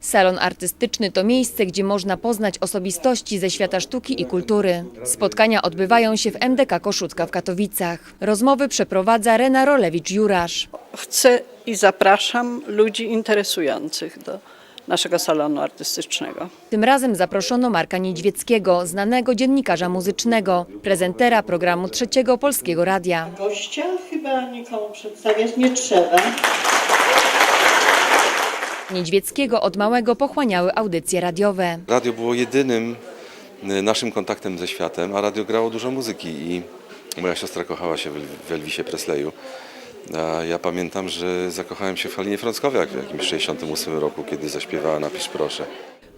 Salon artystyczny to miejsce, gdzie można poznać osobistości ze świata sztuki i kultury. Spotkania odbywają się w MDK Koszucka w Katowicach. Rozmowy przeprowadza Rena Rolewicz-Jurasz. Chcę i zapraszam ludzi interesujących do naszego salonu artystycznego. Tym razem zaproszono Marka Niedźwieckiego, znanego dziennikarza muzycznego, prezentera programu Trzeciego Polskiego Radia. Gościa chyba nikomu przedstawiać nie trzeba. Niedźwieckiego od małego pochłaniały audycje radiowe. Radio było jedynym y, naszym kontaktem ze światem, a radio grało dużo muzyki i moja siostra kochała się w El- w Elvisie Presleyu. A ja pamiętam, że zakochałem się w Halinie Frąckowiak w jakimś 68 roku, kiedy zaśpiewała Napisz proszę.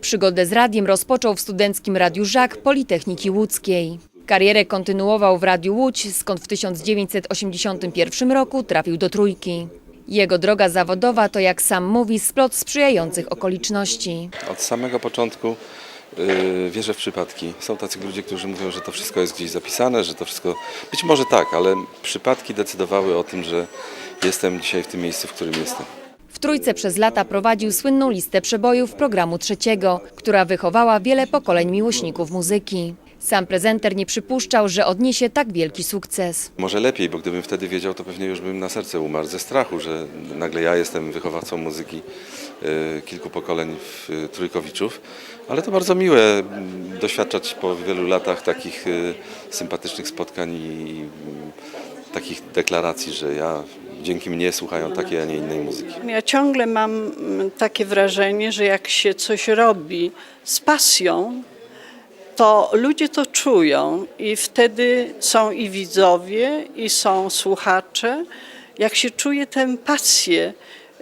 Przygodę z radiem rozpoczął w studenckim Radiu Żak Politechniki Łódzkiej. Karierę kontynuował w Radiu Łódź, skąd w 1981 roku trafił do Trójki. Jego droga zawodowa to, jak sam mówi, splot sprzyjających okoliczności. Od samego początku y, wierzę w przypadki. Są tacy ludzie, którzy mówią, że to wszystko jest gdzieś zapisane, że to wszystko... Być może tak, ale przypadki decydowały o tym, że jestem dzisiaj w tym miejscu, w którym jestem. W Trójce przez lata prowadził słynną listę przebojów programu trzeciego, która wychowała wiele pokoleń miłośników muzyki. Sam prezenter nie przypuszczał, że odniesie tak wielki sukces. Może lepiej, bo gdybym wtedy wiedział, to pewnie już bym na serce umarł ze strachu, że nagle ja jestem wychowawcą muzyki y, kilku pokoleń w, y, Trójkowiczów. Ale to bardzo miłe mm, doświadczać po wielu latach takich y, sympatycznych spotkań i y, takich deklaracji, że ja dzięki mnie słuchają takiej, a nie innej muzyki. Ja ciągle mam mm, takie wrażenie, że jak się coś robi z pasją, to ludzie to czują i wtedy są i widzowie, i są słuchacze. Jak się czuje tę pasję,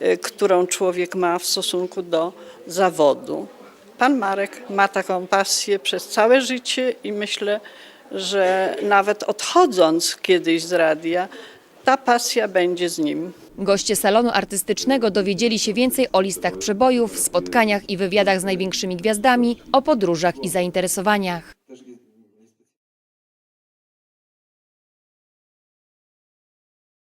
y, którą człowiek ma w stosunku do zawodu. Pan Marek ma taką pasję przez całe życie i myślę, że nawet odchodząc kiedyś z radia, ta pasja będzie z nim. Goście salonu artystycznego dowiedzieli się więcej o listach przebojów, spotkaniach i wywiadach z największymi gwiazdami, o podróżach i zainteresowaniach.